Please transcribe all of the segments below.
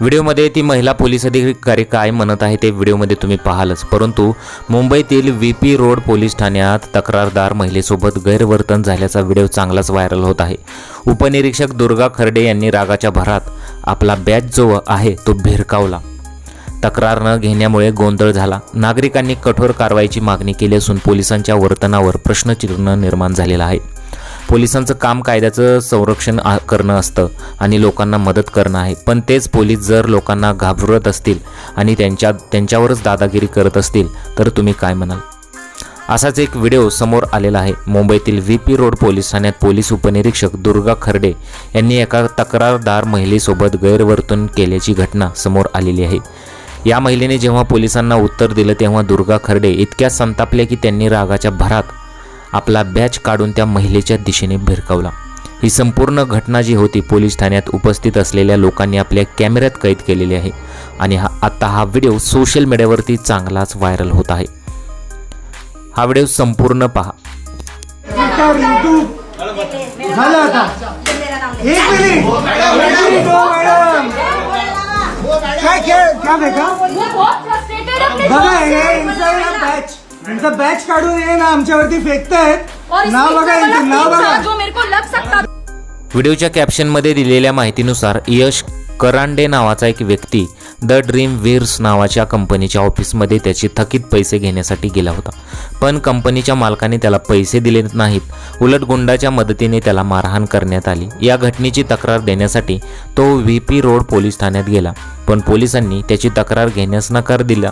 व्हिडिओमध्ये ती महिला पोलीस अधिकारी काय म्हणत आहे ते व्हिडिओमध्ये तुम्ही पाहालच. परंतु मुंबईतील व्ही पी रोड पोलीस ठाण्यात तक्रारदार महिलेसोबत गैरवर्तन झाल्याचा व्हिडिओ चांगलाच व्हायरल होत आहे. उपनिरीक्षक दुर्गा खर्डे यांनी रागाच्या भरात आपला बॅच जो आहे तो भिरकावला. तक्रार न घेण्यामुळे गोंधळ झाला. नागरिकांनी कठोर कारवाईची मागणी केली असून पोलिसांच्या वर्तनावर प्रश्नचिन्ह निर्माण झालेलं आहे. पोलिसांचं काम कायद्याचं संरक्षण आ- करणं असतं आणि लोकांना मदत करणं आहे. पण तेच पोलीस जर लोकांना घाबरत असतील आणि त्यांच्या त्यांच्यावरच दादागिरी करत असतील तर तुम्ही काय म्हणाल? असाच एक व्हिडिओ समोर आलेला आहे. मुंबईतील व्ही पी रोड पोलीस ठाण्यात पोलीस उपनिरीक्षक दुर्गा खर्डे यांनी एका तक्रारदार महिलेसोबत गैरवर्तन केल्याची घटना समोर आलेली आहे. या महिलेने जेव्हा पोलिसांना उत्तर दिलं तेव्हा दुर्गा खर्डे इतक्या संतापल्या की त्यांनी रागाच्या भरात आपला बॅच काढून त्या महिलेच्या दिशेने भिरकावला. ही संपूर्ण घटना जी होती पोलीस ठाण्यात उपस्थित असलेल्या लोकांनी आपल्या कॅमेऱ्यात कैद केलेली आहे आणि हा आता हा व्हिडिओ सोशल मीडियावरती चांगलाच व्हायरल होत आहे. हा व्हिडिओ संपूर्ण पहा. हो काय ना बॅच काढून हे ना आमच्यावरती फेकतायत. नाव बघा यांचं नाव बघा. जो मेरे को लग सकता व्हिडिओच्या कॅप्शनमध्ये दिलेल्या माहितीनुसार यश करांडे नावाचा एक व्यक्ती द ड्रीम व्हीर्स नावाच्या कंपनीच्या ऑफिसमध्ये त्याचे थकीत पैसे घेण्यासाठी गेला होता. पण कंपनीच्या मालकाने त्याला पैसे दिले नाहीत. उलट गुंडाच्या मदतीने त्याला मारहाण करण्यात आली. या घटनेची तक्रार देण्यासाठी तो व्ही पी रोड पोलीस ठाण्यात गेला. पण पोलिसांनी त्याची तक्रार घेण्यास नकार दिला.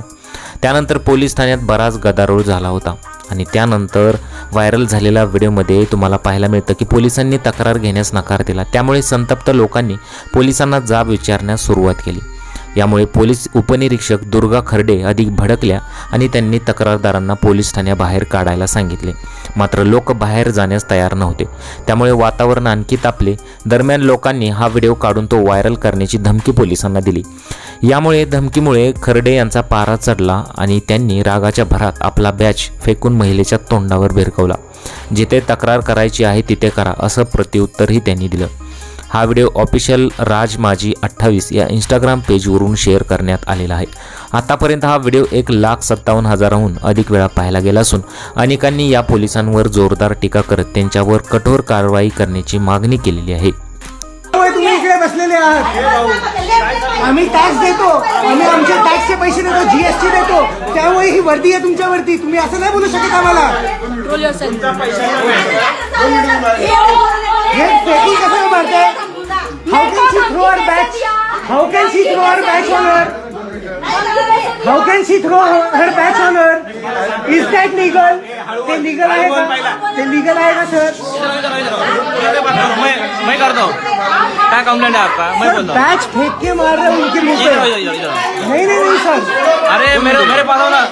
त्यानंतर पोलीस ठाण्यात बराच गदारोळ झाला होता. आणि त्यानंतर व्हायरल झालेल्या व्हिडिओमध्ये तुम्हाला पाहायला मिळतं की पोलिसांनी तक्रार घेण्यास नकार दिला. त्यामुळे संतप्त लोकांनी पोलिसांना जाब विचारण्यास सुरुवात केली. यामुळे पोलीस उपनिरीक्षक दुर्गा खर्डे अधिक भडकल्या आणि त्यांनी तक्रारदारांना पोलीस ठाण्याबाहेर काढायला सांगितले. मात्र लोक बाहेर जाण्यास तयार नव्हते. त्यामुळे वातावरण आणखी तापले. दरम्यान लोकांनी हा व्हिडिओ काढून तो व्हायरल करण्याची धमकी पोलिसांना दिली. यामुळे धमकीमुळे खर्डे यांचा पारा चढला आणि त्यांनी रागाच्या भरात आपला बॅच फेकून महिलेच्या तोंडावर भिरकवला. जिथे तक्रार करायची आहे तिथे करा असं प्रत्युत्तरही त्यांनी दिलं. हा व्हिडिओ ऑफिशियल राज माजी अठ्ठावीस या इंस्टाग्राम पेजवरून शेअर करण्यात आलेला आहे. आतापर्यंत हा व्हिडिओ एक लाख सत्तावन्न हजाराहून अधिक वेळा पाहिला गेला असून अनेकांनी या पोलिसांवर जोरदार टीका करत त्यांच्यावर कठोर कारवाई करण्याची मागणी केलेली आहे. बसलेले आहात. आम्ही टॅक्स देतो. आम्ही आमचे टॅक्सचे पैसे देतो जीएसटी देतो. त्यामुळे ही वर्दी आहे तुमच्यावरती. तुम्ही असं नाही बोलू शकत आम्हाला हे? फेकिंग कसं मारताय how can she throw her batch how can she throw on her how can she throw her batch on her is that legal ते लिगल आहे का ते लिगल आहे का सर मैं मैं करता हूँ क्या कंप्लेंट है आपका? मैं बोलता हूँ बॅच फेक के मार रहे हैं उनके मुँह पे। नहीं नहीं नहीं सर अरे मेरे मेरे पास हो ना।